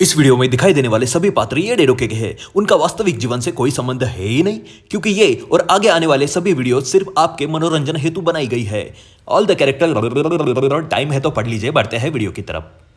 इस video में दिखाई देने वाले सभी पात्र ये डेरोके के हैं। उनका वास्तविक जीवन से कोई संबंध है ही नहीं, क्योंकि ये और आगे आने वाले सभी वीडियो सिर्फ़ आपके मनोरंजन हेतु बनाई गई है। ऑल द कैरेक्टर टाइम है तो पढ़ लीजिए, बढ़ते हैं वीडियो की तरफ़।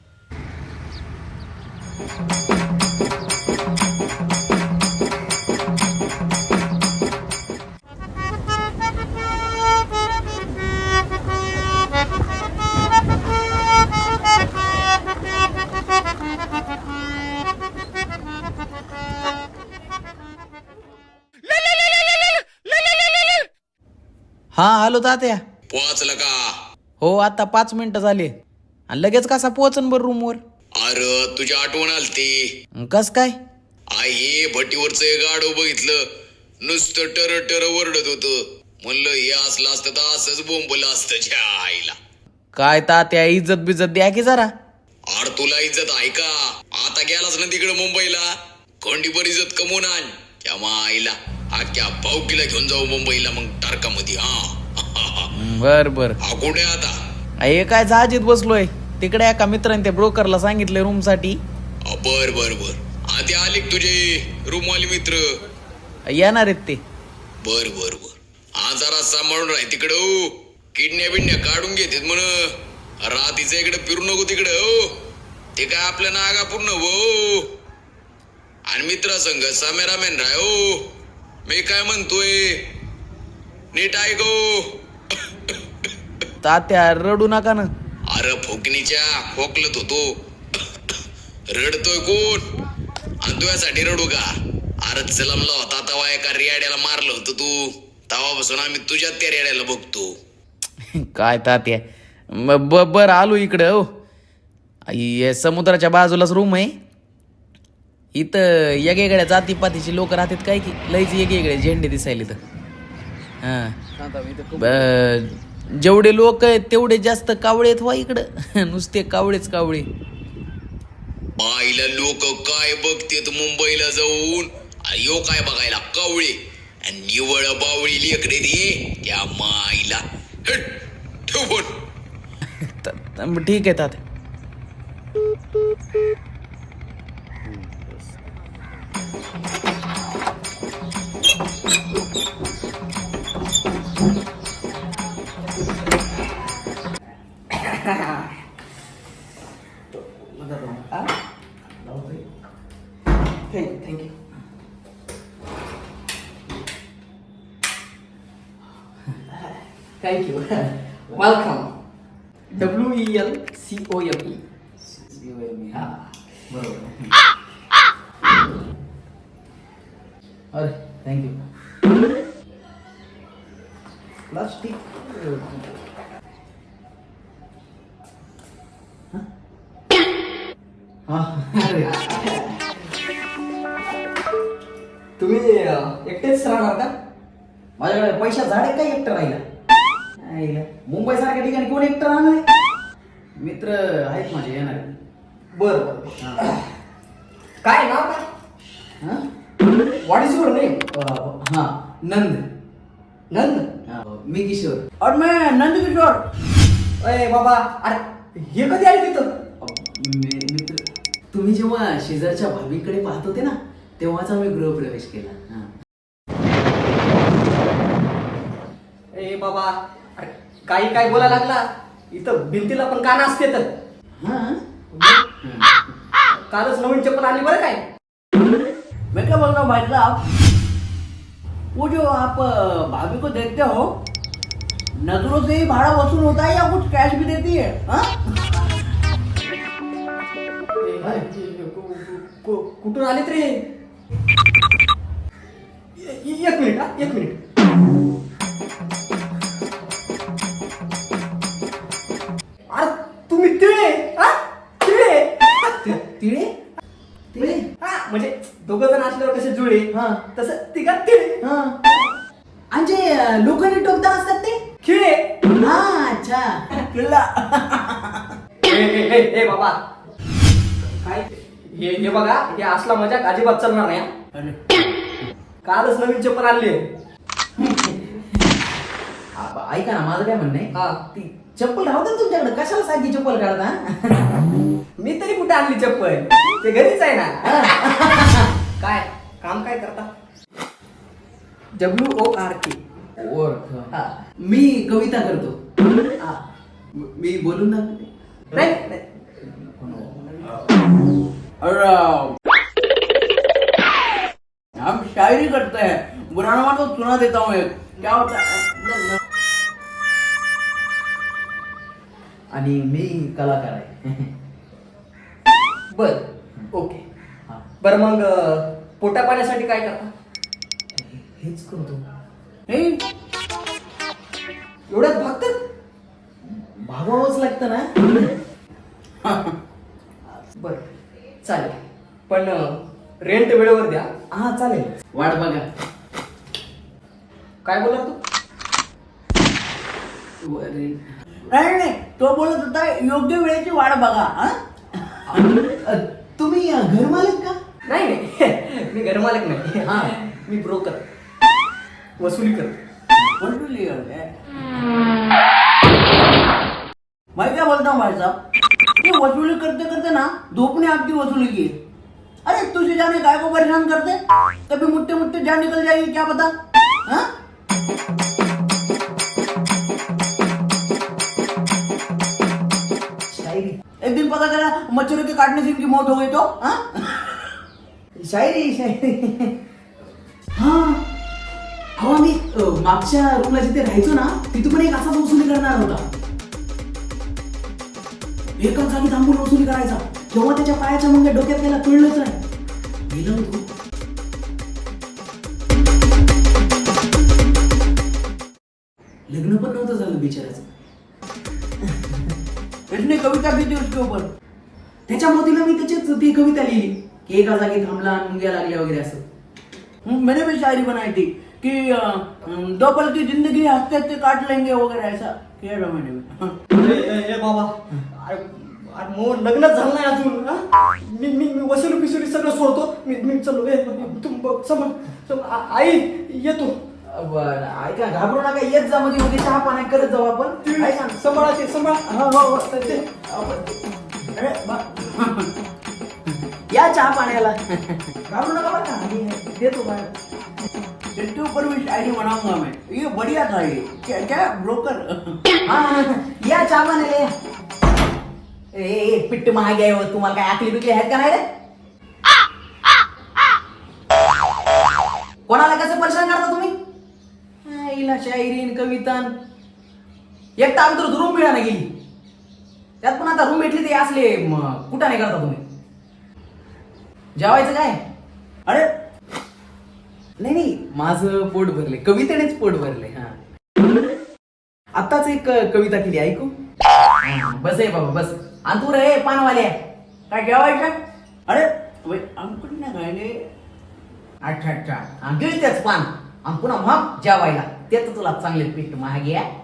हा हॅलो तात्या पोहोचलं का? हो आता पाच मिनिटं झाले. आणि लगेच कसा पोहोचन बरं रूमवर अरे तुझी आठवण आलती. कस काय? आई हे भट्टीवरच गाडो बघितलं. नुसतं टर टर वरडत होत. म्हणलं हे असलं असतं तर असंच बोंबलं असतं ज्या आईला. काय तात्या इज्जत बिज्जत द्या की जरा. आर तुला इज्जत आहे का? आता गेलास ना तिकडे मुंबईला? खंडीभर इज्जत कमवून आण. त्या आईला अख्ख्या पावकीला घेऊन जाऊ मुंबईला मग टारकामध्ये हा. बर बर. हा कुठे आता. हे काय जहाजीत बसलोय? तिकडे एका मित्राने त्या ब्रोकरला सांगितले रूमसाठी. अ, बर बर बर. आधी आले का तुझे रूमवाले मित्र? येणार आहेत ते. बर बर बर. हा जरा सांभाळून राह तिकडं हो. किडण्या बिडण्या काढून घेतात म्हण. रातीचं इकडे फिरू नको तिकडं हो. ते काय आपल्या नागा पूर्ण हो. आणि मित्र संघ सामेरामेन राय हो. मी काय म्हणतोय? नीट ऐक हो? तात्या रडू नका ना. अरे फोकणीच्या खोकलत होतो. रडतोय कोण? आणि तुझ्यासाठी रडू का? अरे चलमला होता तवा एका रेड्याला मारलं होतं तू. तवापासून आम्ही तुझ्या त्या रेड्याला बघतो. काय तात्या? म- ब बर आलो इकडं हो. समुद्राच्या बाजूलाच रूम आहे. इथं वेगवेगळ्या जातीपातीची लोक राहतात काय की? लईच वेगवेगळे झेंडे दिसायले तर हां ब- जेवढे लोक आहेत तेवढे जास्त कावळे आहेत व्हा इकडं. नुसते कावळेच कावळे. बाईला लोक काय बघतेत मुंबईला जाऊन? यो काय बघायला कावळे. आणि निवळ बावळी लेकडे दे त्या माईला. हट, ठेव फोन. त- त- ठीक आहे तात्या. Thank you. Welcome. W E L C O M E. C O M E. Ah. Ah. Ah. Thank you. Plastic. तुम्ही एकटेच राहणार का? माझ्याकडे पैसा झाड काय एकटं राहिला? मुंबई सारख्या ठिकाणी कोण एकटं राहणार? मित्र आहेत माझे येणार बर बर काय नाव काय? हा? What is your name um, हा. नंद. नंद? मी किशोर. और मैं नंद किशोर. अय बाबा अरे हे कधी आले तिथं? मित्र तुम्ही जेव्हा शेजारच्या भाभीकडे पाहत होते ना तेव्हाच आम्ही गृहप्रवेश केला. ए बाबा अरे काही काय बोलायला लागला? इथं भिंतीला पण कान असते तर. हा? कालच नवीन चप्पल आणली बरं काय? मैं क्या बोल रहा हूँ भाई साहब वो जो आप भाभी को देखते हो. नजरों से ही भाड़ा वसूल होता है या कुछ कैश भी देती है? हाँ? कुठून आले रे? एक मिनिट हा एक मिनिट. अरे तुम्ही तिळे हा? तिळे? तिळे? तिळे? हा म्हणजे दोघ जण असल्यावर कसे जुळे? हा. तसं तिघा तिळे. हा. आणि जे लोखंडी टोकदार असतात ते? खिळे. हा अच्छा. किल्ला ए, ए, ए, ए, बाबा. हे हे बघा हे असला मजाक अजिबात चालणार नाही हा. कालच नवीन चप्पल आणली. आ- ऐका ना माझं काय म्हणणं आहे? हा. ती चप्पल राहू दे ना तुमच्याकडे. कशाला सारखी चप्पल काढता मी तरी कुठे आणली चप्पल? ते घरीच आहे ना. काय काम काय करता? डब्ल्यू ओ आर के ओळख. हा. मी कविता करतो. हा. मी बोलून ना नाही नाही. हम शायरी करते हैं। बुराना को सुना देता हूँ एक। क्या होता है? आणि मी कलाकार आहे. बर ओके. बर मग पोटा पाण्यासाठी काय करता? हेच करतो. हे? एवढ्यात भागतात? भागावंच लागतं ना बर चालेल पण रेंट वेळेवर द्या. हा चालेल. वाट बघा. काय बोला तू? नाही नाही तो बोलत होता योग्य वेळेची वाट बघा हा? अ, तुम्ही अ, घर मालक का? नाही नाही. मी घरमालक नाही. हा. मी ब्रोकर वसुली कर वसुली करते मैं क्या बोलता हूँ भाई साहब ये वसूली करते करते ना धूप ने आपकी वसूली की अरे तुझे जाने गाय को परेशान करते. कभी मुट्ठे मुट्ठे जान निकल जाएगी क्या पता? हाँ? शायरी. एक दिन पता चला मच्छरों के काटने से इनकी मौत हो गई तो हाँ? शायरी शायरी. हा. अहो आम्ही मागच्या रूमला जिथे राहायचो ना तिथं पण एक असाच वसुली करणार होता. एकाच जागी थांबून वसुली करायचा. तेव्हा त्याच्या पायाच्या मुंग्या डोक्यात त्याला कळलंच नाही. होतो. लग्न पण नव्हतं झालं बिचाराचं इसने कविता की थी उसके ऊपर त्याच्या मोतीला मी त्याच्याच ती कविता लिहिली. की एका जागी थांबला आणि मुंग्या लागल्या वगैरे असं. मैंने भी शायरी बनाई थी कि दो पल की जिंदगी हंसते हंसते काट लेंगे वगैरह ऐसा किया था मैंने बाबा. अरे अरे मो लग्नच झालं नाही अजून हा? मी मी मी वसुली पिसुली सगळं सोडतो. मी मी चलो ए तुम ब- समोर समोर. आ- आई येतो बरं ऐका घाबरू नका येत जा मध्ये मध्ये चहा पाणी करत जाऊ आपण. ऐका ना. सांभाळा ते सांभाळा. हो हो हो ते- आपण- अरे, बा- या चहा पाण्याला. घाबरू नका बरं का? आम्ही देतो बाहेर. इसके ऊपर भी शायरी बनाऊंगा मैं ये बढ़िया था ये क्या क्या ब्रोकर हा, हा, हा. या चहा पाण्याला या. ए, ए ए, पिट्ट महाग आहे हो. तुम्हाला काय आकली बिकली आहेत का नाही रे? कोणाला कसं परेशान करता तुम्ही? इला शायरीन कवितान. एक तर अगोदर रूम मिळाना गेली. त्यात पण आता रूम भेटली ते असले कुठं नाही करता तुम्ही? जेवायचं काय? अरे! नाही नाही माझं पोट भरले कवितेनेच पोट भरले हा. आत्ताच एक कविता केली ऐकू? बस आहे बाबा बस. आणि तू रे पानवाले काय जेवायचं अरे वै अंकुल ना गायले अच्छा अच्छा हा, घेऊ त्याच पान आणि पुन्हा मग जेवायला ते तर तुला चांगले पीठ महागे आहे.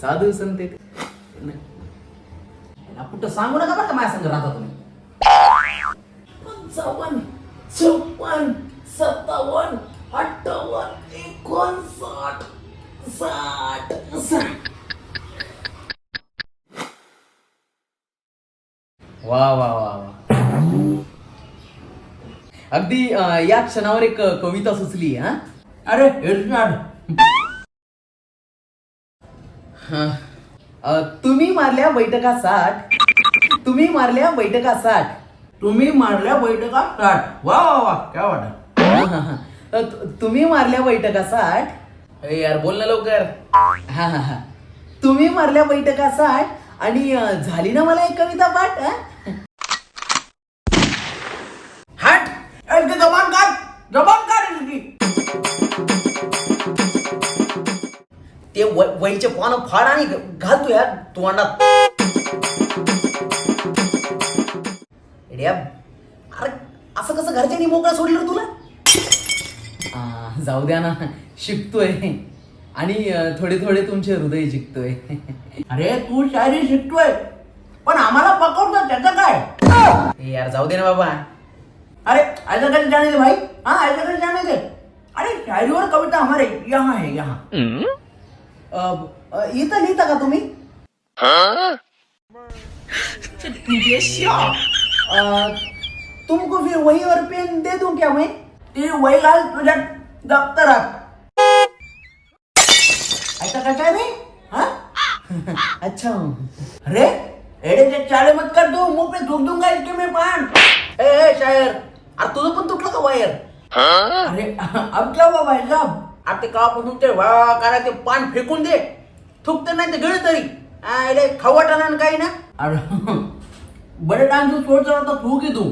साधू संत. नाही. कुठं सांगू नका बरं का माझ्या संग राहता तुम्ही पंचावन्न छप्पन सत्तावन्न साठ साठ वा वा वा वा. अगदी अं, या क्षणावर एक अं, कविता सुचली हा? अरे अं, तुम्ही मारल्या बैठका साठ तुम्ही मारल्या बैठका साठ तुम्ही मारल्या बैठका स्टार्ट वा वा वा क्या वाटा हा, हा, हा. अं, तु- तुम्ही मारल्या बैठका साठ अरे यार बोल ना लवकर. हा हा हा. तुम्ही मारल्या बैठका साठ आणि अं, झाली ना मला एक कविता पाठ हा? हट. जबान जबान इसकी ते वै- वैचे पानं फाड आणि घ- घाल तू यार तोंडात. एड्या, अरे असं कसं घरच्यांनी मोकळा सोडलं रे तुला? जाऊ द्या ना शिकतोय. आणि थोडे थोडे तुमचे हृदय जिंकतोय. अरे तू शायरी शिकतोय. पण आम्हाला पकवतो त्याचं काय? ए यार जाऊ दे ना बाबा. अरे ऐसा कैसे जाने दे भाई? हाँ ऐसा कैसे जाने दे अरे शायरी और कविता हमारे यहाँ है यहाँ. इथं लिहिता का तुम्ही? अ, तुमको फिर वही और पेन दे दूं क्या मैं? ते वही घाल तुझ्या दप्तरात ऐसा कसा रे हा? अच्छा. अरे एडे जे चाले मत कर दो मुंह पे थूक दूंगा इसके मैं पान? ए, ए शायर. अरे तुझं पण तुटलं का वायर? अरे अब क्या हुआ भाई साहब आता ते कापासून ते वा करा ते पान फेकून दे. थुकते नाही ते गळ तरी. अरे खवटाना काही ना. अरे बड़े टाइम से सोच रहा था थूक ही तू?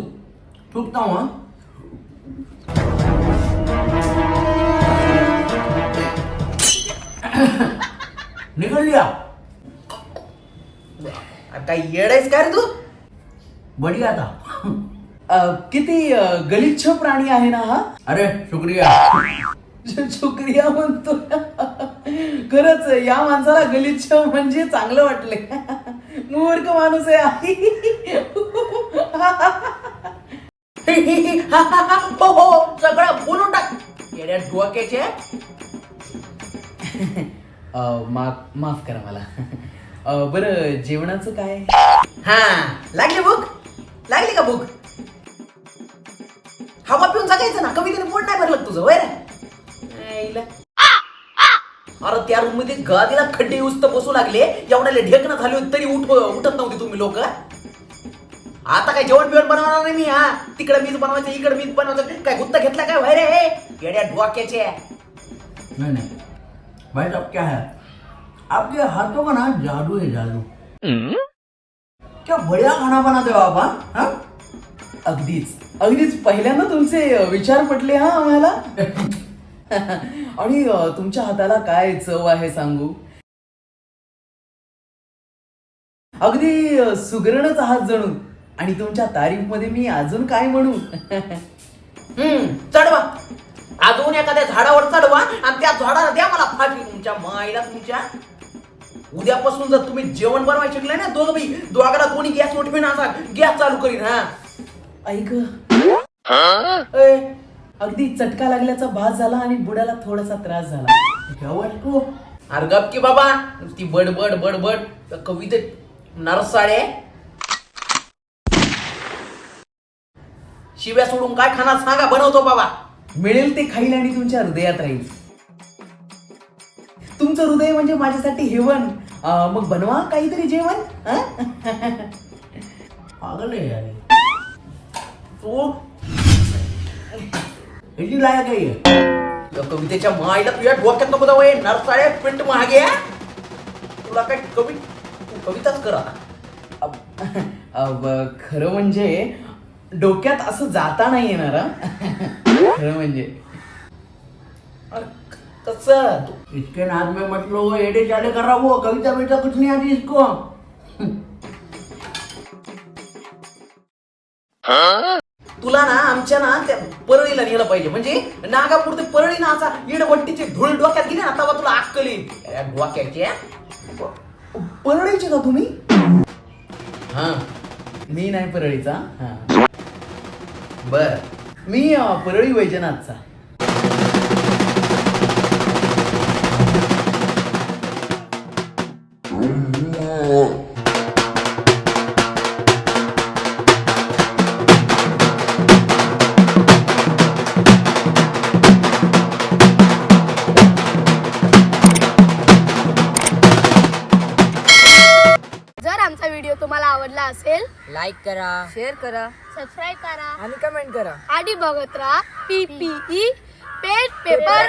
थूकता हूँ. निकल लिया आता येडायच काय रे तू. बढिया था अ, किती अ, गलिच्छ प्राणी आहे ना हा? अरे शुक्रिया. शुक्रिया म्हणतो. खरंच या माणसाला गलिच्छ म्हणजे चांगलं वाटले मूर्ख माणूस आहे हो हो सगळं बोलून टाक. येड्या डोक्याचे माफ माफ करा मला. अ, बरं जेवणाचं काय? हा लागली भूक? लागली का भूक? हवा पिऊन जगायचं ना कवितेने पोट नाही भरलं तुझं वय रे? अरे त्या रूममध्ये गादीला खड्डे उस्त बसू लागले एवढ्याले ढेकणं झाली होती तरी उठ उठत नव्हती तुम्ही लोक. आता काय जेवण बिवण बनवणार नाही मी हा? तिकडे मीच बनवायचं इकडे मीच बनवायचं काय गुत्ता घेतला काय व्हाय रे? येड्या डोक्याचे नहीं नहीं. भाई साहब क्या है? आपके हाथों का ना जादू है जादू। क्या बढ़िया खाना बनाते हो आप? हाँ? अगदीच। अगदीच पहिल्यांदा तुमचे विचार पटले हा आम्हाला? आणि तुमच्या हाताला काय चव आहे सांगू? अगदी सुगरणच आहात जणू. आणि तुमच्या तारीफमध्ये मी अजून काय म्हणू? अजून एखाद्या झाडावर चढवा आणि त्या झाडाला द्या मला फाटली तुमच्या माईला तुमच्या. उद्यापासून जर तुम्ही जेवण बनवायला शिकले ना दोघं बाई दोघाला कोणी गॅस मोठे असा गॅस चालू करीन हा. ऐक अगदी चटका लागल्याचा भास झाला आणि बुडाला थोडासा त्रास झाला. क्या वाटतो अरे गप की बाबा ती बडबड बडबड. त्या कवितेत नरसाळे. शिव्या सोडून काय खाणार? सांगा बनवतो बाबा. मिळेल ते खाईल आणि तुमच्या हृदयात राहील. तुमचं हृदय म्हणजे माझ्यासाठी हेवन. मग बनवा काहीतरी जेवण. पागल आहे यार. ह्याची लायक आहे. कवितेच्या माईला तुझ्या डोक्यात नको जावं नरसाळ्या पिंट मागे तुला काय कवी कविताच करा. खरं म्हणजे डोक्यात असं जाता नाही येणार खरं म्हणजे. अरे, इसके नाद में म्हटलो एडे चाले कर रहा वो कविता बिविता कुछ नहीं आती इसको? तुला ना आमच्या ना त्या परळीला नेलं पाहिजे. म्हणजे नागापूर ते परळी ना असा इडवट्टीची धूळ डोक्यात गेली ना तेव्हा तुला अक्कल येईल. या डोक्याची परळीचे का तुम्ही? हा. मी नाही परळीचा हा. बर. मी अं, परळी वैजनाथचा. लाईक करा. शेअर करा. सबस्क्राईब करा. आणि कमेंट करा. आणि बघत राहा P P E pet paper